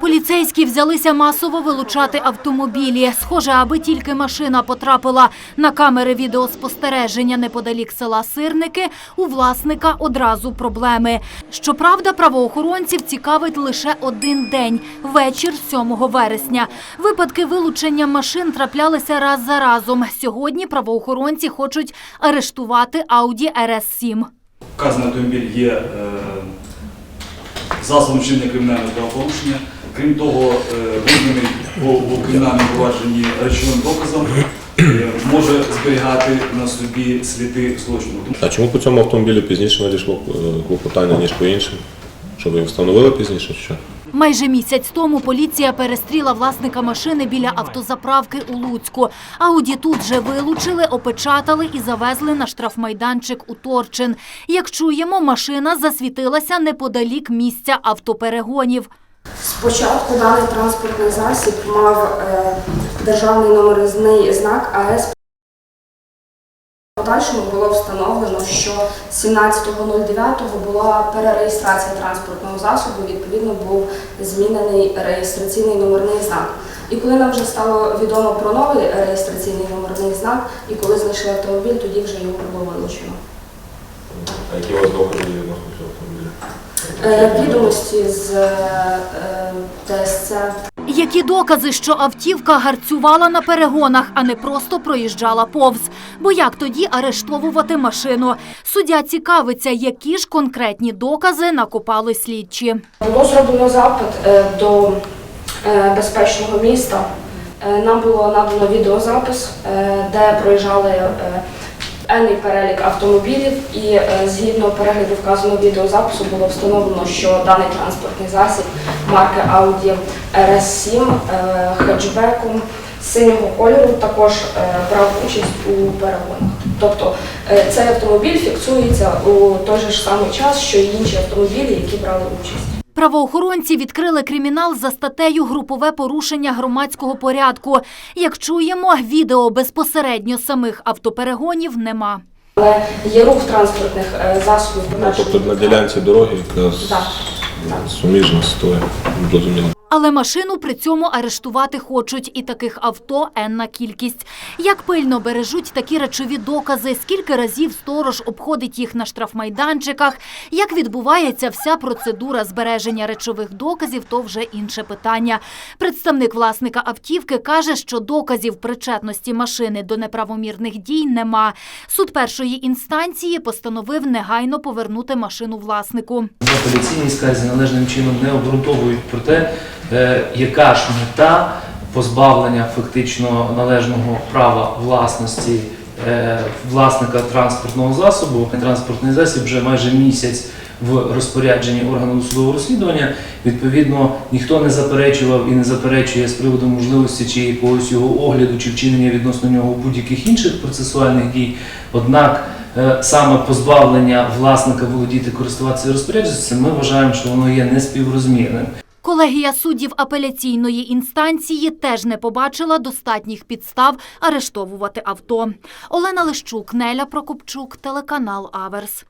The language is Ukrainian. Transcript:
Поліцейські взялися масово вилучати автомобілі. Схоже, аби тільки машина потрапила на камери відеоспостереження неподалік села Сирники, у власника одразу проблеми. Щоправда, правоохоронців цікавить лише один день – вечір 7 вересня. Випадки вилучення машин траплялися раз за разом. Сьогодні правоохоронці хочуть арештувати Audi RS-7. Вказаний автомобіль є е, засобом вчинення кримінального правопорушення. Крім того, е, визнаний по у кримінальному провадженні речовим доказом, е, може зберігати на собі сліди злочину. А чому по цьому автомобілю пізніше надійшло е, клопотання, ніж по іншим? Що ви встановили пізніше? Що? Майже місяць тому поліція перестріла власника машини біля автозаправки у Луцьку. Ауді тут же вилучили, опечатали і завезли на штрафмайданчик у Торчин. Як чуємо, машина засвітилася неподалік місця автоперегонів. Спочатку даний транспортний засіб мав е, державний номерний знак АЕС. Подальшому було встановлено, що 17.09 була перереєстрація транспортного засобу, відповідно був змінений реєстраційний номерний знак. І коли нам вже стало відомо про новий реєстраційний номерний знак, і коли знайшли автомобіль, тоді вже його було вилучено. Відомості з е, ТСЦ Які докази, що автівка гарцювала на перегонах, а не просто проїжджала повз? Бо як тоді арештовувати машину? Суддя цікавиться, які ж конкретні докази накопали слідчі. Було зроблено запит е, до е, безпечного міста. Е, Нам було надано відеозапис, е, де проїжджали е, енний перелік автомобілів, і е, згідно перегляду вказаного відеозапису було встановлено, що даний транспортний засіб марки Audi RS7 е, хетчбеком синього кольору також е, брав участь у перегонах. Тобто цей автомобіль фіксується у той же ж самий час, що й інші автомобілі, які брали участь. Правоохоронці відкрили кримінал за статтею «Групове порушення громадського порядку». Як чуємо, відео безпосередньо самих автоперегонів нема. Але є рух транспортних е, засобів Ну, тобто на ділянці дороги якраз Так. суміжна зрозуміло. Але машину при цьому арештувати хочуть, і таких авто енна кількість. Як пильно бережуть такі речові докази, скільки разів сторож обходить їх на штрафмайданчиках, як відбувається вся процедура збереження речових доказів, то вже інше питання. Представник власника автівки каже, що доказів причетності машини до неправомірних дій нема. Суд першої інстанції постановив негайно повернути машину власнику. в апеляційній скарзі належним чином не обґрунтовують про те, яка ж мета позбавлення фактично належного права власності е, власника транспортного засобу. Транспортний засіб вже майже місяць в розпорядженні органу судового розслідування. Відповідно, ніхто не заперечував і не заперечує з приводу можливості чи якогось його огляду чи вчинення відносно нього будь-яких інших процесуальних дій. Однак е, саме позбавлення власника володіти, користуватися і розпоряджатися, ми вважаємо, що воно є неспіврозмірним. Колегія суддів апеляційної інстанції теж не побачила достатніх підстав арештовувати авто. Олена Лищук, Неля Прокопчук, телеканал Аверс.